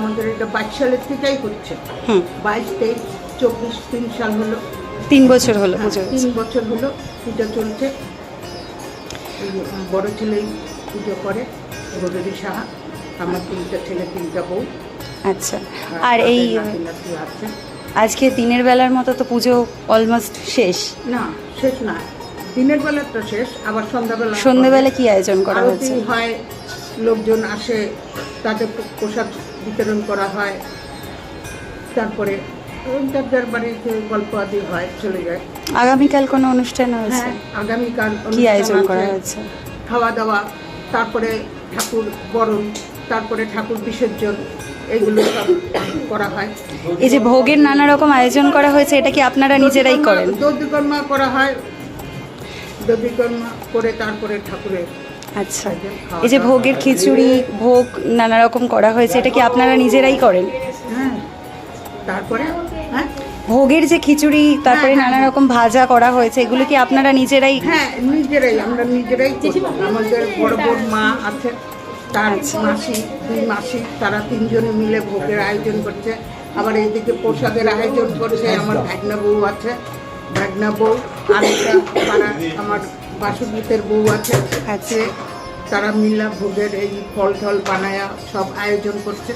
আমাদের এটা বাইশ সালের থেকেই হচ্ছে। হুম। বাইশ তেইশ চব্বিশ তিন সাল হলো। তিন বছর হলো হ্যাঁ, তিন বছর হলো পুজো চলছে। বড় ছেলেই পুজো করে রবীন্দ্র সাহা আমার তিনটা ছেলে তিনটা বউ। আচ্ছা আর এই আছে। আজকে দিনের বেলার মতো তো পুজো অলমোস্ট শেষ। না শেষ না দিনের বেলা তো শেষ আবার সন্ধ্যাবেলা সন্ধ্যেবেলা কি আয়োজন করা হয়েছে? হয় লোকজন আসে তাদের প্রসাদ বিতরণ করা হয়। তারপরে যার যার বাড়িতে গল্প আদি হয় চলে যায়। আগামীকাল কোনো অনুষ্ঠান হয়েছে? হ্যাঁ আগামীকাল কি আয়োজন করা হয়েছে? খাওয়া দাওয়া তারপরে ঠাকুর বরণ তারপরে ঠাকুর বিসর্জন এগুলো সব করা হয়। এই যে ভোগের নানা রকম আয়োজন করা হয়েছে এটা কি আপনারা নিজেরাই করেন? দধিকর্মা করা হয়। দধিকর্মা করে তারপরে ঠাকুরের আচ্ছা। এই যে ভোগের খিচুড়ি ভোগ নানা রকম করা হয়েছে এটা কি আপনারা নিজেরাই করেন? হ্যাঁ। তারপরে? হ্যাঁ। ভোগের যে খিচুড়ি তারপরে হ্যাঁ, নানা রকম ভাজা করা হয়েছে এগুলো কি আপনারা নিজেরাই হ্যাঁ নিজেরাই আমরা নিজেরাই আমাদের বড় বড় মা আছে তার মাসি দুই মাসি তারা তিনজনে মিলে ভোগের আয়োজন করছে। আবার এইদিকে প্রসাদের আয়োজন করছে আমার ভাগনা বউ আছে। ভাগনা বউ আর একটা পাড়া আমার বাসুদীপের বউ আছে। আছে তারা মিলা ভোগের এই ফল টল বানায়া সব আয়োজন করছে।